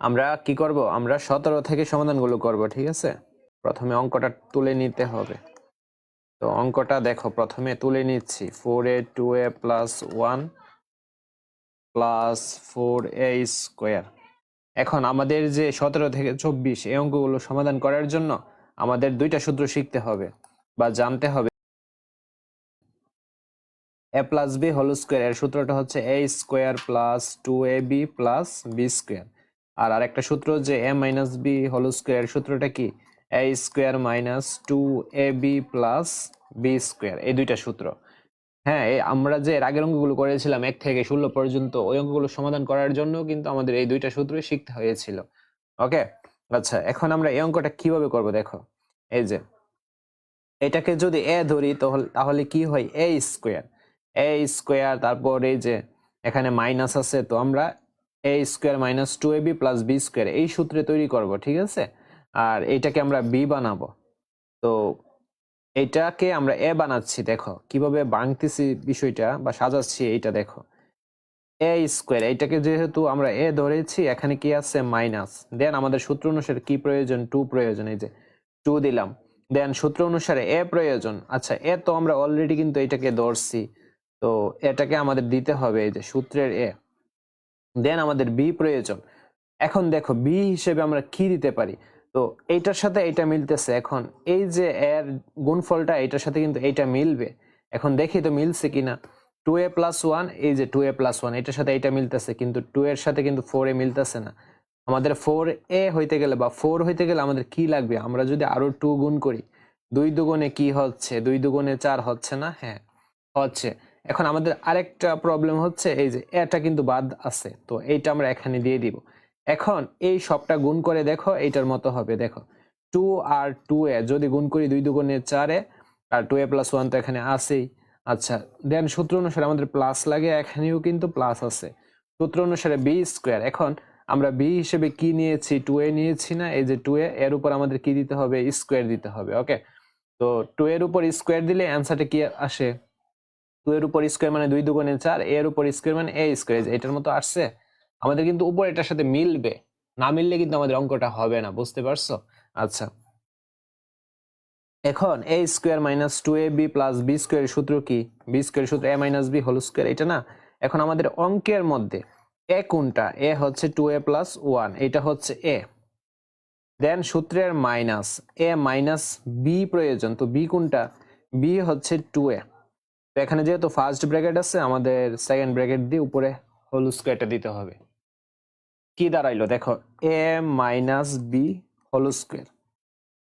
আমরা কি করব? আমরা সতেরো থেকে সমাধানগুলো করব, ঠিক আছে? প্রথমে অঙ্কটা তুলে নিতে হবে। তো অঙ্কটা দেখো, প্রথমে তুলে নিচ্ছি। Four a two a plus one plus four a square এখন আমাদের যে সতেরো থেকে চব্বিশ, এই অঙ্কগুলো সমাধান করার জন্য আমাদের দুইটা সূত্র শিখতে হবে বা জানতে হবে। A plus B whole square এর সূত্রটা হচ্ছে A square plus two A B plus B square আর আরেকটা সূত্র যে A minus B whole square সূত্রটা কি? A square minus two A B plus B square এই দুইটা সূত্র। হ্যাঁ আমরা যে এর আগের অঙ্কগুলো করেছিলাম, এক থেকে ষোলো পর্যন্ত, ওই অঙ্কগুলো সমাধান করার জন্য কিন্তু আমাদের এই দুইটা সূত্রই শিখতে হয়েছিল। ওকে? আচ্ছা এখন আমরা এই অঙ্কটা কীভাবে করব দেখো। এই যে, এটাকে যদি এ ধরি, তাহলে কি হয়? এ স্কোয়ার এ স্কোয়ার তারপর এই যে, এখানে মাইনাস আছে, তো আমরা A square minus two A B plus B square এই সূত্রে তৈরি করব, ঠিক আছে? আর এইটাকে আমরা বি বানাবো। তো এইটাকে আমরা এ বানাচ্ছি, দেখো, কীভাবে বাংতেছি বিষয়টা বা সাজাচ্ছি এইটা দেখো। এ স্কোয়ার এইটাকে যেহেতু আমরা এ ধরেছি, এখানে কি আছে? মাইনাস দেন আমাদের সূত্র অনুসারে কি প্রয়োজন? টু প্রয়োজন, এই যে টু দিলাম। দেন সূত্র অনুসারে এ প্রয়োজন। আচ্ছা এ তো আমরা অলরেডি কিন্তু এটাকে ধরছি। তো এটাকে আমাদের দিতে হবে, এই যে সূত্রের এ দেন আমাদের বি প্রয়োজন। এখন দেখো বি হিসেবে আমরা কি দিতে পারি? তো এইটার সাথে এটা মিলতেছে। এখন এই যে এর গুণফলটা এটার সাথে কিন্তু এইটা মিলবে। এখন দেখি তো মিলছে কিনা। টু এ প্লাস ওয়ান এই যে টু এ প্লাস ওয়ান এটার সাথে এটা মিলতেছে। কিন্তু টু এর সাথে কিন্তু ফোর এ মিলতেছে না। আমাদের ফোর এ হইতে গেলে বা ফোর হইতে গেলে আমাদের কি লাগবে? আমরা যদি আরও টু গুণ করি, দুই দুগুণে কি হচ্ছে? দুই দুগুণে চার হচ্ছে না? হ্যাঁ হচ্ছে। এখন আমাদের আরেকটা প্রবলেম হচ্ছে, এই যে এটা কিন্তু বাদ আছে, তো এইটা আমরা এখানে দিয়ে দিব। এখন এই সবটা গুণ করে দেখো, এইটার মতো হবে, দেখো। টু আর টু এ যদি গুণ করি দুই দুগুণে চারে আর টু এ প্লাস ওয়ান তো এখানে আছেই। আচ্ছা দেন সূত্র অনুসারে আমাদের প্লাস লাগে, এখানেও কিন্তু প্লাস আছে। সূত্র অনুসারে বি স্কোয়ার এখন আমরা বি হিসেবে কি নিয়েছি? টু এ নিয়েছি না, এই যে টু এ, এর উপর আমাদের কি দিতে হবে? স্কোয়ার দিতে হবে ওকে তো টু এর উপর স্কোয়ার দিলে অ্যান্সারটা কি আসে? টু এর উপর স্কোয়ার মানে দুই দুগুণে চার এ এর উপর স্কোয়ার মানে এ স্কোয়ার এটার মতো আসছে, আমাদের কিন্তু উপর এটার সাথে মিলবে, না মিললে কিন্তু আমাদের অঙ্কটা হবে না, বুঝতে পারছ? আচ্ছা। এখন A square minus two A B plus B square সূত্র কি? বি স্কোয়ার সূত্র A minus B whole square এটা না? এখন আমাদের অঙ্কের মধ্যে এ কোনটা? এ হচ্ছে টু এ প্লাস ওয়ান এটা হচ্ছে এ দেন সূত্রের মাইনাস এ মাইনাস বি প্রয়োজন, তো বি কোনটা? বি হচ্ছে টু এ এখানে যেহেতু ফার্স্ট ব্র্যাকেট আছে, আমাদের সেকেন্ড ব্র্যাকেট দিয়ে উপরে হোল স্কোয়ারটা দিতে হবে। কি দাঁড়াইলো? দেখো A minus B whole square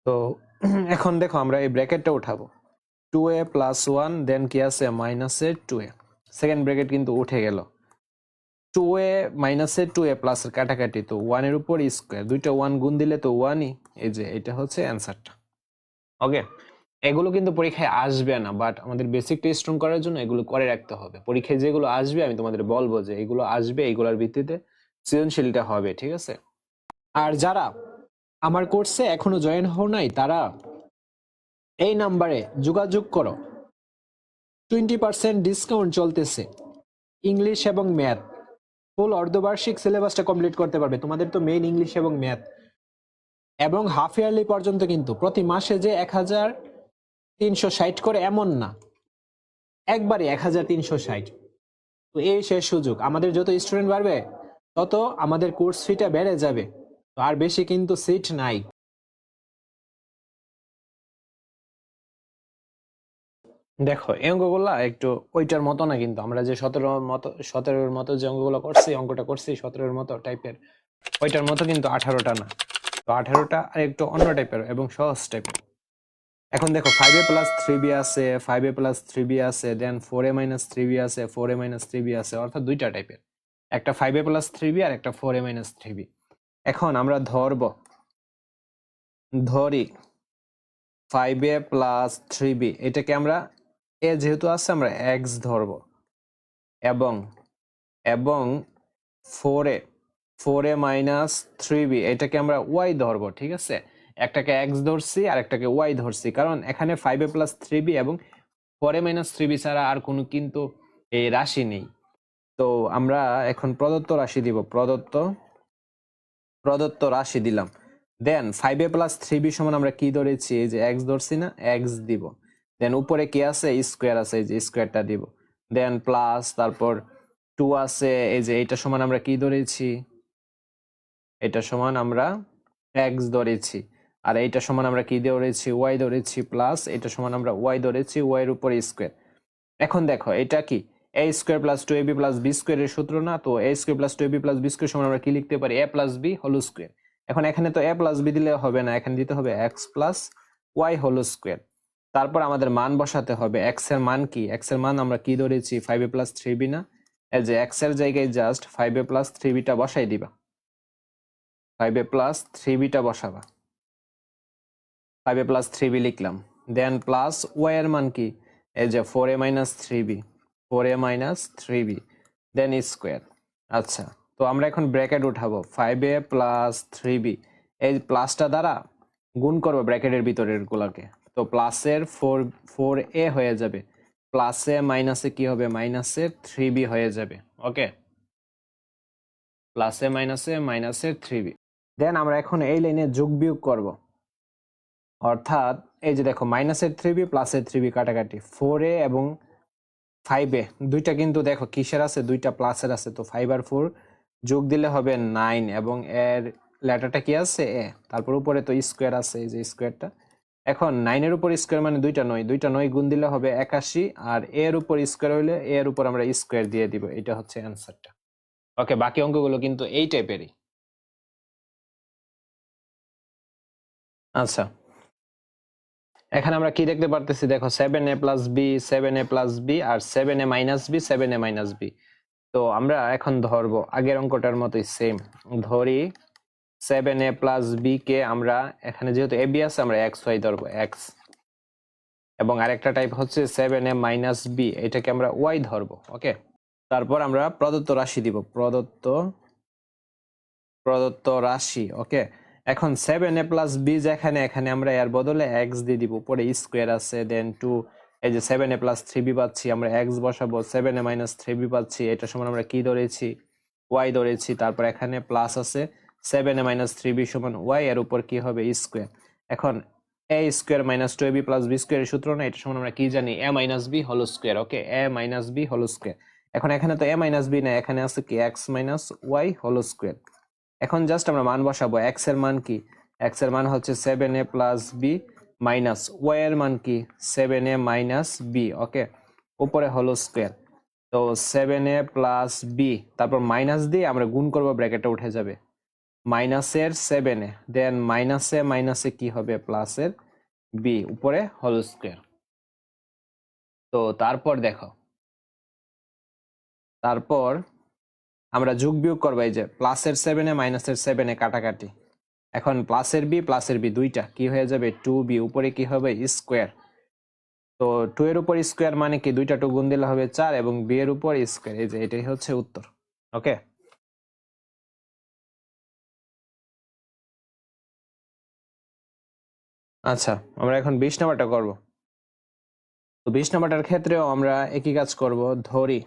তো এখন দেখো, আমরা এই ব্র্যাকেটটা উঠাবো। Two A plus one then কি আছে? মাইনাসে টু এ সেকেন্ড ব্র্যাকেট কিন্তু উঠে গেল। টু এ মাইনাসে টু এ প্লাসের কাটাকাটি, তো ওয়ানের উপর স্কোয়ার দুইটা ওয়ান গুণ দিলে তো ওয়ানই এই যে, এটা হচ্ছে অ্যান্সারটা ওকে এগুলো কিন্তু পরীক্ষায় আসবে না বাট আমাদের বেসিক বেসিকটা স্ট্রং করার জন্য এগুলো করে রাখতে হবে। পরীক্ষায় যেগুলো আসবে, আমি তোমাদের বলব যে এগুলো আসবে, এগুলোর ভিত্তিতে সৃজনশীলটা হবে, ঠিক আছে? আর যারা আমার কোর্সে এখনও জয়েন হও নাই, তারা এই নাম্বারে যোগাযোগ করো। টোয়েন্টি পার্সেন্ট ডিসকাউন্ট চলতেছে। ইংলিশ এবং ম্যাথ ফুল অর্ধবার্ষিক সিলেবাসটা কমপ্লিট করতে পারবে। তোমাদের তো মেইন ইংলিশ এবং ম্যাথ এবং হাফ ইয়ারলি পর্যন্ত কিন্তু প্রতি মাসে যে এক হাজার তিনশো ষাট করে এমন না। একবারে এক হাজার তিনশো ষাট। তো এই শেষ সুযোগ। আমাদের যত স্টুডেন্ট বাড়বে, তত আমাদের কোর্স ফিটা বেড়ে যাবে। তো আর বেশি কিন্তু সিট নাই। দেখো, এই অঙ্কগুলা একটু ওইটার মতো না কিন্তু। আমরা যে সতেরো মতো, সতেরোর মতো যে অঙ্কগুলো করছি, অঙ্কটা করছি সতেরোর মতো টাইপের ওইটার মতো কিন্তু আঠারোটা না। তো আঠারোটা আর একটু অন্য টাইপের এবং সহজ টাইপের এখন দেখো five A plus three B আছে five A plus three B আছে then four A minus three B আছে four A minus three B আছে, অর্থাৎ দুইটা টাইপের একটা five A plus three B আর একটা four A minus three B এখন আমরা ধরব। ধরি five A plus three B এটাকে আমরা এ যেহেতু আছে, আমরা এক্স ধরব। এবং এবং four A four A minus three B এটাকে আমরা ওয়াই ধরবো, ঠিক আছে? একটাকে এক্স ধরছি আর একটাকে ওয়াই ধরছি। কারণ এখানে five A plus three B এবং four A minus three B ছাড়া আর কোনো কিন্তু এই রাশি নেই। তো আমরা এখন প্রদত্ত রাশি দিব, প্রদত্ত প্রদত্ত রাশি দিলাম। Then five A plus three B সমান আমরা কি ধরেছি? এই যে এক্স ধরছি না এক্স দিব। দেন উপরে কি আছে? স্কোয়ার আছে, এই যে স্কোয়ারটা দিব। দেন প্লাস তারপর টু আছে, এই যে এটা সমান আমরা কি ধরেছি? এটা সমান আমরা এক্স ধরেছি। আর এইটা সমান আমরা কি ধরেছি? ওয়াই ধরেছি প্লাস এটা সমান আমরা ওয়াই ধরেছি ওয়াই এর উপর স্কোয়ার এখন দেখো, এটা কি? A square plus two A B plus B স্কোয়ারের সূত্র না? তো A square plus two A B plus B square সমান আমরা কি লিখতে পারি? A plus B whole square এখন এখানে তো এ প্লাস বি দিলে হবে না, এখানে দিতে হবে X plus Y whole square তারপর আমাদের মান বসাতে হবে এক্সের মান কি? এক্সের মান আমরা কি ধরেছি? Five A plus three B না? এই যে এক্সের জায়গায় just five A plus three beta বসাই দিবা। ফাইভ এ প্লাস থ্রি বিটা বসাবা। Five A plus three B লিখলাম। দেন প্লাস ওয়াই মান কি? এই যে four A minus three B four A minus three B then square আচ্ছা তো আমরা এখন ব্র্যাকেট উঠাবো। Five A plus three B এই প্লাসটা দ্বারা গুণ করব ব্র্যাকেটের ভিতরের গুলাকে। তো প্লাসের ফোর ফোর এ হয়ে যাবে। প্লাসে মাইনাসে কি হবে? মাইনাসে থ্রি বি হয়ে যাবে। ওকে প্লাসে মাইনাসে মাইনাসে থ্রি বি দেন আমরা এখন এই লাইনে যোগ বিয়োগ করব। অর্থাৎ এই যে দেখো মাইনাসের থ্রি বি প্লাসের থ্রি বি কাটাকাটি ফোর এ এবং ফাইভ এ দুইটা কিন্তু দেখো কিসের আছে? দুইটা প্লাসের আছে। তো ফাইভ আর ফোর যোগ দিলে হবে নাইন এবং এর লেটারটা কি আছে? এ তারপর উপরে তো স্কোয়ার আছে, এই যে স্কোয়ারটা এখন নাইনের উপর স্কোয়ার মানে দুইটা নয়। দুইটা নয় গুণ দিলে হবে একাশি আর এর উপর স্কোয়ার হইলে এর উপর আমরা স্কোয়ার দিয়ে দিব। এটা হচ্ছে অ্যান্সারটা ওকে বাকি অঙ্কগুলো কিন্তু এই টাইপেরই আচ্ছা। এখানে আমরা কি দেখতে পারতেছি? দেখো seven A plus B seven A plus B R seven A minus B seven A minus B তো আমরা এখন ধরবো, আগের অঙ্কটার মতোই সেম ধরি সেভেন এ প্লাস বি কে আমরা, এখানে যেহেতু এ বি আছে, আমরা এক্স ওয়াই ধরবো এক্স এবং আরেকটা টাইপ হচ্ছে সেভেন এ মাইনাস বি এটাকে আমরা ওয়াই ধরবো ওকে তারপর আমরা প্রদত্ত রাশি দিব, প্রদত্ত প্রদত্ত রাশি ওকে এখন সেভেন এ প্লাস বি যেখানে, এখানে আমরা এর বদলে এক্স দিয়ে দিব। উপরে স্কোয়ার আছে দেন টু এই যে seven A plus three B পাচ্ছি, আমরা এক্স বসাবো seven A minus three B পাচ্ছি, এটা সমান আমরা কি ধরেছি? ওয়াই ধরেছি, তারপর এখানে প্লাস আছে seven A minus three B সমান ওয়াই এর উপর কি হবে? স্কোয়ার এখন A square minus two A B plus B স্কোয়ারের সূত্র না, এটা সমান আমরা কি জানি? A minus B whole square okay A minus B whole square এখন এখানে তো এ মাইনাস বি না, এখানে আছে কি? X minus Y whole square এখন জাস্ট আমরা মান বসাবো এক্সের মান কি? এক্সের মান হচ্ছে seven A plus B minus Y এর মান কি? Seven A minus B okay উপরে হলো স্কোয়ার তো সেভেন এ প্লাস বি তারপর মাইনাস দিয়ে আমরা গুণ করব ব্র্যাকেটে উঠে যাবে। মাইনাসের সেভেন এ দেন মাইনাস মাইনাসে মাইনাসে কি হবে? প্লাসের বি উপরে হোল স্কোয়ার তো তারপর দেখো। তারপর আমরা যোগ বিয়োগ করব এই যে প্লাসের সেভেনে মাইনাসের সেভেনে কাটাকাটি। এখন প্লাসের বি প্লাসের বি দুইটা, কি হয়ে যাবে? টু বি উপরে কি হবে? স্কোয়ার তো টু এর উপর স্কোয়ার মানে কি? দুইটা টু গুণ দিলে হবে চার এবং বি এর উপর স্কোয়ার এই যে এটাই হচ্ছে উত্তর। ওকে আচ্ছা আমরা এখন বিশ নাম্বারটা করব। তো বিশ নাম্বারটার ক্ষেত্রেও আমরা একই কাজ করব। ধরি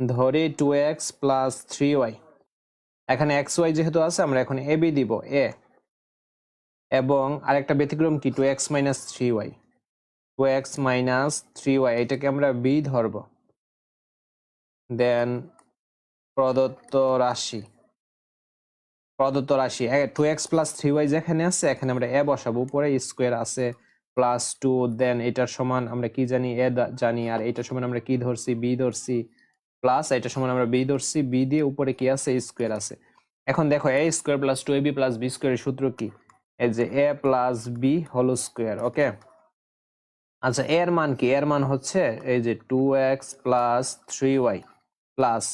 ধরি two X plus three Y এখানে এক্স ওয়াই যেহেতু আছে, আমরা এখন এ বি দিব এ এবং আরেকটা ব্যতিক্রম কি? Two X minus three Y two X minus three Y এটাকে আমরা বি ধরব। দেন প্রদত্ত রাশি। প্রদত্ত রাশি। Two X plus three Y যেখানে আছে, এখানে আমরা এ বসাবো। উপরে স্কোয়ার আছে প্লাস টু দেন এটার সমান আমরা কি জানি? এ জানি। আর এটার সমান আমরা কি ধরছি? বি ধরছি। প্লাস এটা সমান আমরা বি ধরছি বি দিয়ে উপরে কি আছে? স্কোয়ার আছে। এখন দেখো A square plus two A B plus B স্কোয়ারের সূত্র কি? এই যে A plus B whole square okay আচ্ছা এর মান কি? এর মান হচ্ছে এই যে two X plus three Y plus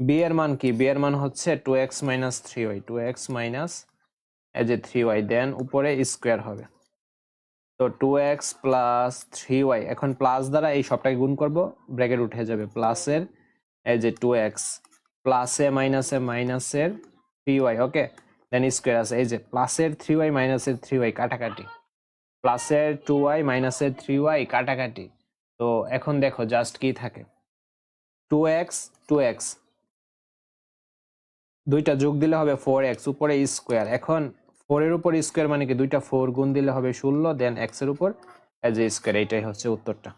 B এর মান কি? বি এর মান হচ্ছে two X minus three Y two X minus এই যে থ্রি ওয়াই দেন উপরে স্কোয়ার হবে। তো two X plus three Y এখন প্লাস দ্বারা এই সবটাকে গুণ করব ব্র্যাকেট উঠে যাবে প্লাসের এই যে টু এক্স প্লাসে মাইনাসে মাইনাসের three Y okay then square আছে, এই যে প্লাসের থ্রি ওয়াই মাইনাসের থ্রি ওয়াই কাটাকাটি। প্লাসের টু ওয়াই মাইনাসের থ্রি ওয়াই কাটাকাটি। তো এখন দেখো জাস্ট কি থাকে? টু এক্স টু এক্স দুইটা যোগ দিলে হবে ফোর এক্স উপরে স্কোয়ার এখন ফোর এর উপর স্কোয়ার মানে কি? দুইটা ফোর গুণ দিলে হবে ষোলো দেন এক্সের উপর এজ এ স্কোয়ার এইটাই হচ্ছে উত্তরটা।